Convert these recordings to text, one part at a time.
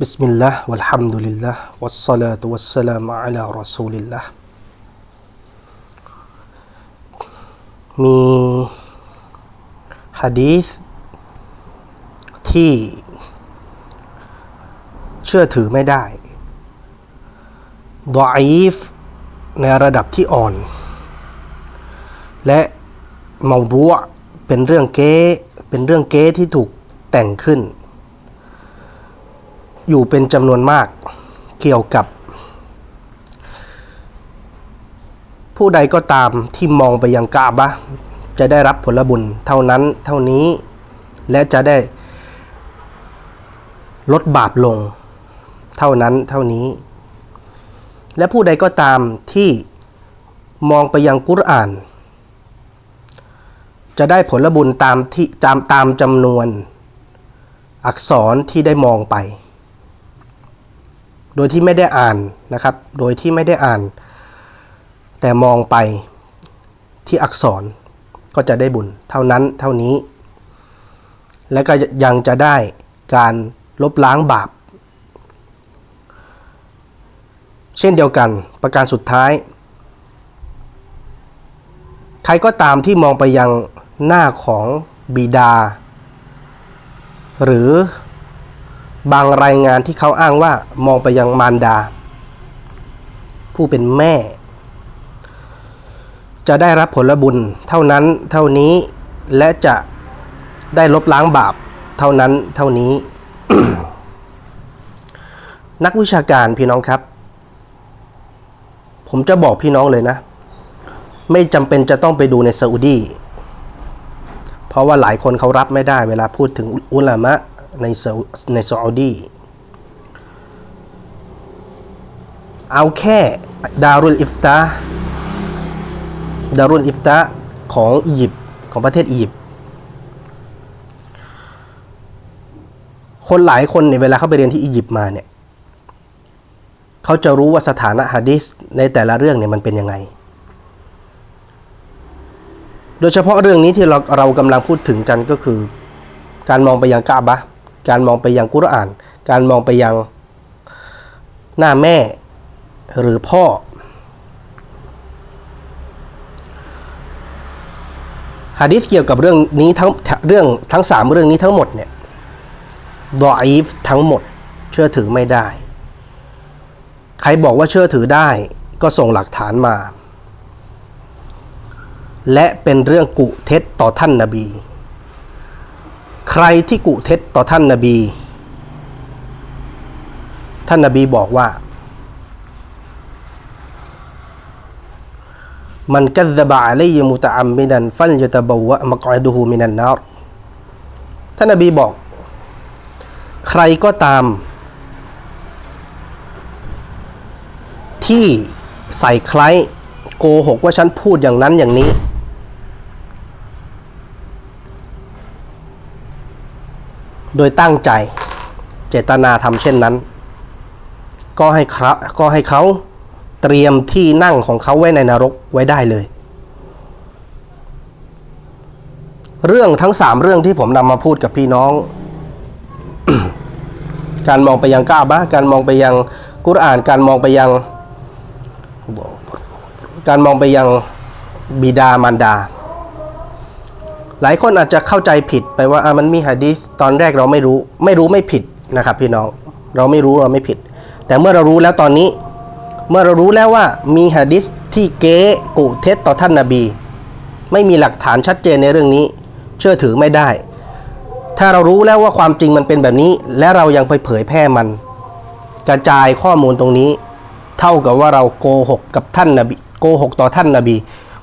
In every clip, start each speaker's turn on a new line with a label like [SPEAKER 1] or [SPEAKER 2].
[SPEAKER 1] بسم الله والحمد لله والصلاة والسلام على رسول الله มีฮะดีษที่เชื่อถือไม่ได้ดออีฟในระดับที่อ่อน และเมาดัวเป็นเรื่องเก๊เป็นเรื่องเก๊ที่ถูกแต่งขึ้น อยู่เป็นจำนวนมากเกี่ยวกับ ผู้ใดก็ตามที่มองไปยังกาบะจะได้รับผลบุญเท่านั้นเท่านี้ และจะได้ลดบาปลง เท่านั้นเท่านี้ และผู้ใดก็ตามที่มองไปยังกุรอาน จะได้ผลบุญตามที่ตามตามจำนวน อักษรที่ได้มองไป โดยที่ไม่ได้อ่านนะครับ โดยที่ไม่ได้อ่าน แต่มองไปที่อักษรก็จะได้บุญเท่านั้นเท่านี้ และก็ยังจะได้การลบล้างบาป เช่นเดียวกันประการสุดท้าย ใครก็ตามที่มองไปยังหน้าของบิดา หรือ บางรายงานที่เขาอ้างว่ามองไปยังมารดา ผู้เป็นแม่ จะได้รับผลบุญเท่านั้นเท่านี้และจะได้ลบล้างบาปเท่านั้นเท่านี้ นักวิชาการพี่น้องครับ ผมจะบอกพี่น้องเลยนะ ไม่จำเป็นจะต้องไปดูในซาอุดีเพราะว่าหลายคนเขารับไม่ได้เวลาพูดถึงอุลามะ ในซอุในซาอุดีเอาแค่ดารุลอิฟตาดารุลอิฟตาของอียิปต์ของประเทศอียิปต์คนหลายคนเนี่ยเวลาเขาไปเรียนที่อียิปต์มาเนี่ยเขาจะรู้ว่าสถานะฮะดิษในแต่ละเรื่องเนี่ยมันเป็นยังไง โดยเฉพาะเรื่องนี้ที่เราเรากำลังพูดถึงกันก็คือ การมองไปยังกาบะ การมองไปยังกุรอาน การมองไปยังหน้าแม่หรือพ่อฮะดิษเกี่ยวกับเรื่องนี้ทั้งเรื่องทั้งสามเรื่องนี้ทั้งหมดเนี่ยดออีฟทั้งหมดเชื่อถือไม่ได้ ใครบอกว่าเชื่อถือได้ก็ส่งหลักฐานมา และเป็นเรื่องกุเท็จต่อท่านนาบี ใครที่กุเท็จต่อท่านนาบี ท่านนาบีบอกว่า มันกัซบะอะลัยมุตะอัมมิดันฟัลยะตะบวะมะกอดูฮูมินันนารท่านนบีบอก ใครก็ตาม ที่ใส่คล้ายโกหกว่าฉันพูดอย่างนั้นอย่างนี้ โดยตั้งใจเจตนาทำเช่นนั้น ก็ให้ครับก็ให้เขาเตรียมที่นั่งของเขาไว้ในนรกไว้ได้เลย เรื่องทั้งสามเรื่องที่ผมนำมาพูดกับพี่น้อง การมองไปยังกาบะการมองไปยังกุรอาน การมองไปยัง การมองไปยังบิดามารดา หลายคนอาจจะเข้าใจผิดไปว่าอะมันมีหะดีษตอนแรกเราไม่รู้ ไม่รู้ไม่ผิดนะครับ พี่น้องเราไม่รู้เราไม่ผิด แต่เมื่อเรารู้แล้วตอนนี้ เมื่อเรารู้แล้วว่ามีหะดิษที่เก๊กุเท็จต่อท่านนาบี ไม่มีหลักฐานชัดเจนในเรื่องนี้ เชื่อถือไม่ได้ ถ้าเรารู้แล้วว่าความจริงมันเป็นแบบนี้ และเรายังไปเผยแพร่มัน กระจายข้อมูลตรงนี้ เท่ากับว่าเราโกหกกับท่านนาบีโกหกต่อท่านนาบี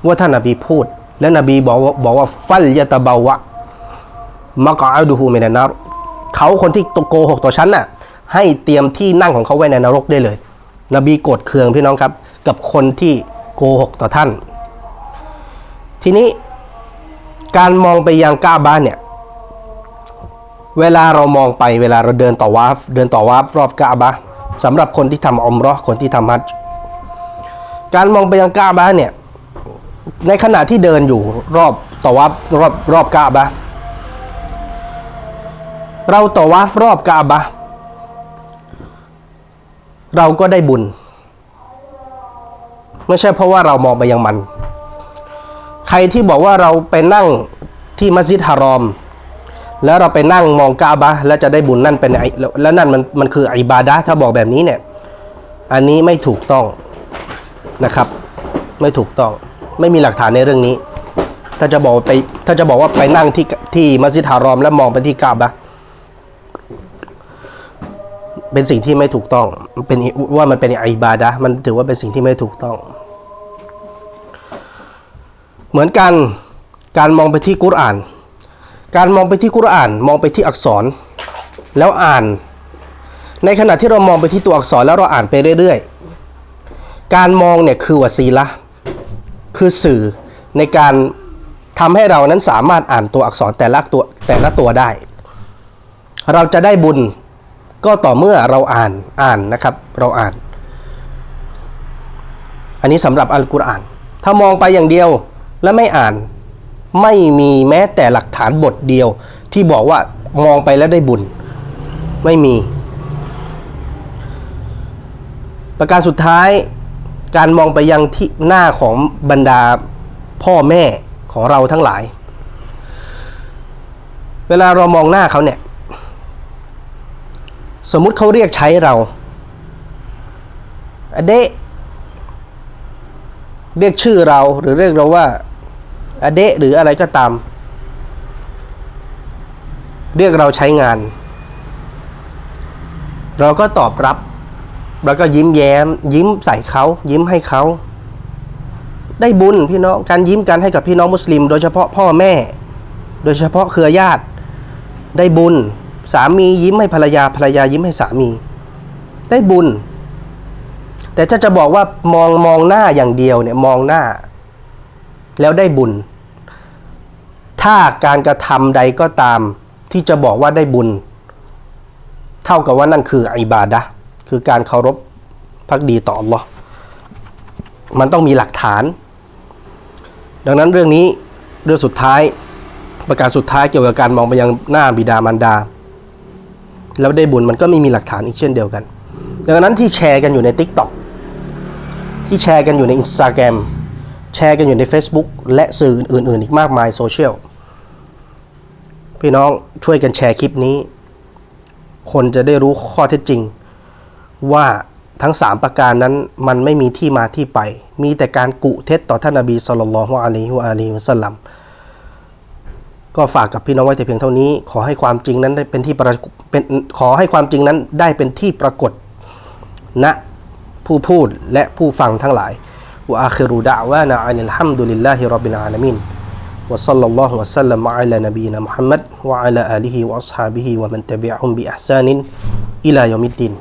[SPEAKER 1] ว่าท่านนาบีพูด และนบีบอกว่าบอกว่าฟัลยะตะบาวะมะกอดูฮูมินันารเขาคนที่โกหกต่อฉันน่ะให้เตรียมที่นั่งของเขาไว้ในนรกได้เลย นบีโกรธเคืองพี่น้องครับ กับคนที่โกหกต่อท่าน ทีนี้การมองไปยังกาบ้านเนี่ยเวลาเรามองไปเวลาเราเดินต่อวาฟเดินต่อวาฟรอบกาบะสำหรับคนที่ทำอมรอคนที่ทำฮัจการมองไปยังกาบะเนี่ย ในขณะที่เดินอยู่รอบตอวาฟรอบรอบกาบะเราตอวาฟรอบกาบะเราก็ได้บุญ ไม่ใช่เพราะว่าเรามองไปยังมัน ใครที่บอกว่าเราไปนั่งที่มัสยิดฮารอม แล้วเราไปนั่งมองกาบะแล้วจะได้บุญนั่นเป็นไอแล้วนั่นมันมันคืออิบาดะถ้าบอกแบบนี้เนี่ย อันนี้ไม่ถูกต้องนะครับ ไม่ถูกต้อง ไม่มีหลักฐานในเรื่องนี้ ถ้าจะบอกไปถ้าจะบอกว่าไปนั่งที่ที่มัสยิดฮารอม แล้วมองไปที่กาบะเป็นสิ่งที่ไม่ถูกต้องเป็นว่ามันเป็นอิบาดะมันถือว่าเป็นสิ่งที่ไม่ถูกต้อง เหมือนกันการมองไปที่กุรอาน การมองไปที่กุรอาน มองไปที่อักษร แล้วอ่าน ในขณะที่เรามองไปที่ตัวอักษรแล้วเราอ่านไปเรื่อย ๆ การมองเนี่ยคือวสีละ คือสื่อในการทำให้เรานั้นสามารถอ่านตัวอักษรแต่ละตัวแต่ละตัวได้ เราจะได้บุญก็ต่อเมื่อเราอ่านอ่านนะครับ เราอ่าน อันนี้สำหรับอัลกุรอาน ถ้ามองไปอย่างเดียวและไม่อ่านไม่มีแม้แต่หลักฐานบทเดียว ที่บอกว่ามองไปแล้วได้บุญ ไม่มี ประการสุดท้าย การมองไปยังที่หน้าของบรรดาพ่อแม่ของเราทั้งหลาย เวลาเรามองหน้าเขาเนี่ย สมมุติเขาเรียกใช้เราอเดะเรียกชื่อเราหรือเรียกเราว่าอเดะหรืออะไรก็ตาม เรียกเราใช้งาน เราก็ตอบรับ แล้วก็ยิ้มแย้ม ยิ้มใส่เขา ยิ้มให้เขา ได้บุญพี่น้องการยิ้มกันให้กับพี่น้องมุสลิม โดยเฉพาะพ่อแม่ โดยเฉพาะเครือญาติ ได้บุญ สามียิ้มให้ภรรยาภรรยายิ้มให้สามี ได้บุญ แต่ถ้าจะบอกว่ามองมองหน้าอย่างเดียวเนี่ยมองหน้า แล้วได้บุญ ถ้าการกระทำใดก็ตามที่จะบอกว่าได้บุญ เท่ากับว่านั่นคืออิบาดะห คือการเคารพพักดีต่อ Allah มันต้องมีหลักฐาน ดังนั้นเรื่องนี้เรื่องสุดท้ายประการสุดท้ายเกี่ยวกับการมองไปยังหน้าบิดามารดา แล้วได้บุญมันก็ไม่มีหลักฐานอีกเช่นเดียวกัน ดังนั้นที่แชร์กันอยู่ใน Tik t o อกที่แชร์กันอยู่ใน Instagram แชร์กันอยู่ใน Facebook และสื่ออื่น ๆ อีกมากมายโซเชียลพี่น้องช่วยกันแชร์คลิปนี้ คนจะได้รู้ข้อเท็จจริง ว่าทั้ง 3 ประการนั้นมันไม่มีที่มาที่ไป มีแต่การกุเท็จต่อท่านนบีสุลต่านละฮ์อะลัยฮิวะอาลีฮิวะสัลลัม ก็ฝากกับพี่น้องไว้แต่เพียงเท่านี้ ขอให้ความจริงนั้นได้เป็นที่ประเป็นขอให้ความจริงนั้นได้เป็นที่ปรากฏณผู้พูดและผู้ฟังทั้งหลายวะอาคิรุดะวานะอันิลฮัมดุลิลลาฮิรับบิลอาลามิน وصلى الله وسلم على نبينا محمد وعلى آله وأصحابه ومن تبعهم بإحسان إلى يوم الدين